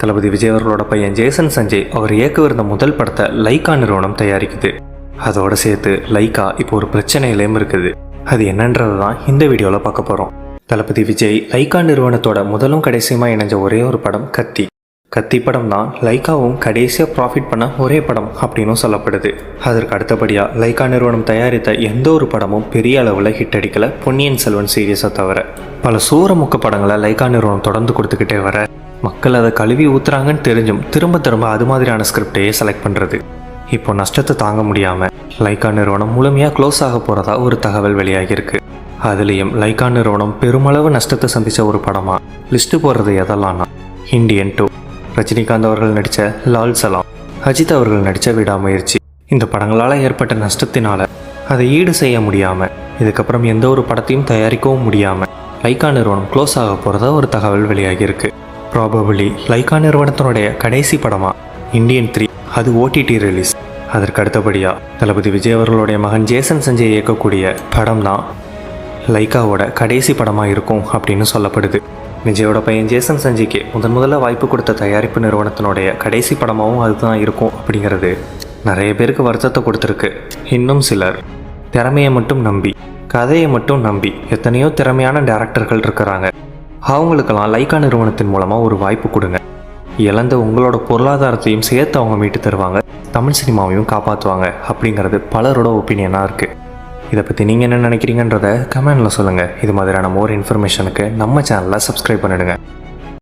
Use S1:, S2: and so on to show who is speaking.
S1: தளபதி விஜய் அவர்களோட பையன் ஜேசன் சஞ்சய் அவர் இயக்கவிருந்த முதல் படத்தை லைக்கா நிறுவனம் தயாரிக்குது. அதோட சேர்த்து லைக்கா இப்போ ஒரு பிரச்சனையிலையும் இருக்குது. அது என்னன்றது தான் இந்த வீடியோவில் பார்க்க போகிறோம் தளபதி விஜய் லைக்கா நிறுவனத்தோட முதலும் கடைசியுமா இணைஞ்ச ஒரே ஒரு படம் கத்தி. கத்தி படம் தான் லைக்காவும் கடைசியாக ப்ராஃபிட் பண்ண ஒரே படம் அப்படின்னும் சொல்லப்படுது. அதற்கு அடுத்தபடியாக லைக்கா நிறுவனம் தயாரித்த எந்த ஒரு படமும் பெரிய அளவில் ஹிட் அடிக்கலை பொன்னியின் செல்வன் சீரியஸை தவிர. பல சூரமுக்க படங்களை லைக்கா நிறுவனம் தொடர்ந்து கொடுத்துக்கிட்டே வர மக்கள் அதை கழுவி ஊத்துறாங்கன்னு தெரிஞ்சும் திரும்ப திரும்ப அது மாதிரியான ஸ்கிரிப்டையே செலக்ட் பண்ணுறது இப்போ நஷ்டத்தை தாங்க முடியாமல் லைக்கா நிறுவனம் முழுமையாக க்ளோஸ் ஆக போகிறதா ஒரு தகவல் வெளியாகியிருக்கு. அதுலேயும் லைக்கா நிறுவனம் பெருமளவு நஷ்டத்தை சந்தித்த ஒரு படமாக லிஸ்ட்டு போடுறது எதெல்லாம்னா? இண்டியன் டூ ரஜினிகாந்த் அவர்கள் நடித்த லால் சலாம். அஜித் அவர்கள் நடித்த விடாமுயற்சி. இந்த படங்களால் ஏற்பட்ட நஷ்டத்தினால அதை ஈடு செய்ய முடியாமல் இதுக்கப்புறம் எந்த ஒரு படத்தையும் தயாரிக்கவும் முடியாமல் லைக்கா நிறுவனம் க்ளோஸ் ஆக போகிறதா ஒரு தகவல் வெளியாகியிருக்கு. ப்ராபபிளி லைக்கா நிறுவனத்தினுடைய கடைசி படமாக இந்தியன் த்ரீ அது ஓடிடி ரிலீஸ் அதற்கு அடுத்தபடியாக தளபதி விஜய் அவர்களுடைய மகன் ஜேசன் சஞ்சய் இயக்கக்கூடிய படம் தான் லைக்காவோட கடைசி படமாக இருக்கும் அப்படின்னு சொல்லப்படுது. விஜயோட பையன் ஜேசன் சஞ்சய்க்கு முதன் முதல்ல வாய்ப்பு கொடுத்த தயாரிப்பு நிறுவனத்தினுடைய கடைசி படமாகவும் அதுதான் இருக்கும் அப்படிங்கிறது நிறைய பேருக்கு வருத்தத்தை கொடுத்துருக்கு. இன்னும் சிலர் திறமையை மட்டும் நம்பி கதையை மட்டும் நம்பி எத்தனையோ திறமையான டேரக்டர்கள் இருக்கிறாங்க. அவங்களுக்கெல்லாம் லைக்கா நிறுவனத்தின் மூலமாக ஒரு வாய்ப்பு கொடுங்க. இழந்த உங்களோட பொருளாதாரத்தையும் சேர்த்து அவங்க மீட்டு தருவாங்க. தமிழ் சினிமாவையும் காப்பாற்றுவாங்க அப்படிங்கிறது பலரோட ஒப்பீனியனாக இருக்குது இதை பற்றி நீங்கள் என்ன நினைக்கிறீங்கன்றத கமெண்டில் சொல்லுங்கள் இது மாதிரியான மோர் இன்ஃபர்மேஷனுக்கு நம்ம சேனலை சப்ஸ்கிரைப் பண்ணிடுங்க.